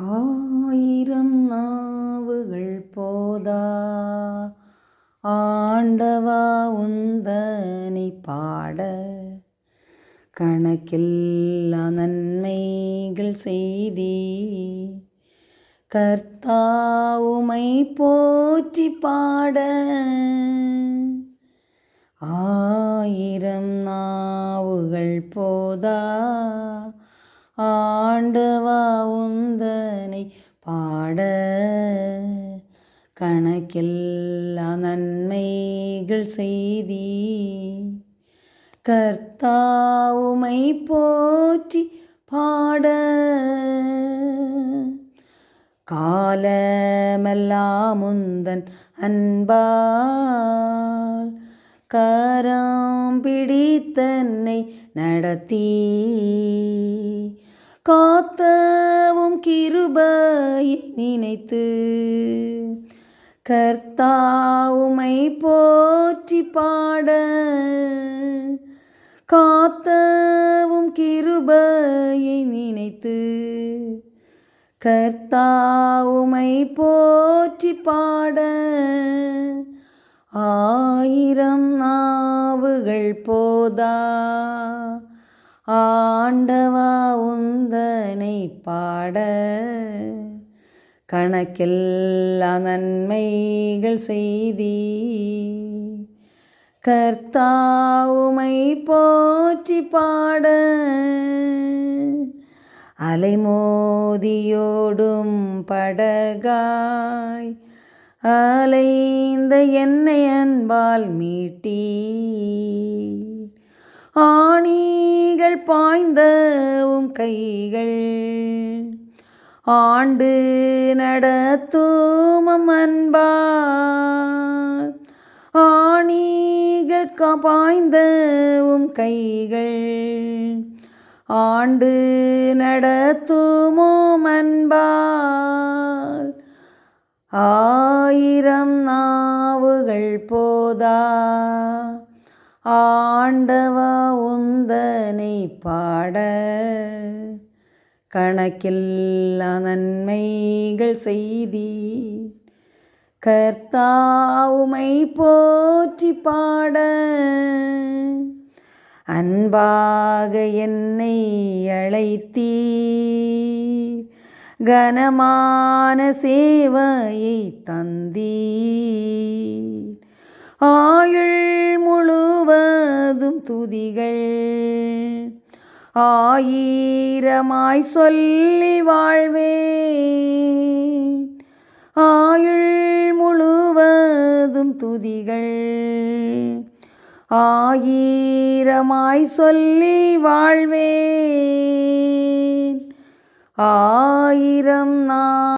ஆயிரம் நாவுகள் போதா? ஆண்டவா உந்தனை பாட. கணக்கில்லா நன்மைகள் செய்தி. கர்த்தாவுமை போற்றி பாட. ஆ ஆண்டவா உந்தனை பாட கணக்கெல்லா நன்மைகள் செய்தி. கர்த்தாவுமை போற்றி பாட காலமெல்லாம் முந்தன் அன்பால் கராம்பிடி தன்னை நடத்தி. காத்தவும் கிருபையை நினைத்து கர்த்தாவுமை போற்றி பாட காத்தவும் கிருபையை நினைத்து கர்த்தாவுமை போற்றி பாட ஆயிரம் நாவுகள் போதா ஆண்டவா உந்தனை பாட. கணக்கெல்லா நன்மைகள் செய்தி. கர்த்தாவுமை போற்றி பாட. அலைமோதியோடும் படகாய். அலைந்த என்னை அன்பால் மீட்டி ஆணி பாய்ந்த உம் கைகள். ஆண்டு நடத்தும் அன்பால் ஆணிகள் பாய்ந்த உம் கைகள். ஆண்டு நடத்துமோ அன்பால் ஆயிரம் நாவுகள் போதா. ஆண்டவா உந்தனை பாட. கணக்கில்லா நன்மைகள் செய்தி கர்த்தாவுமை போற்றி பாட. அன்பாக என்னை அழைத்தீ கனமான சேவையை தந்தீ ஆயுள் துதிகள். ஆயிரமாய் சொல்லி வாழ்வே ஆயுள் முழுவதும் துதிகள். ஆயிரமாய் சொல்லி வாழ்வேன். ஆயிரம் நான்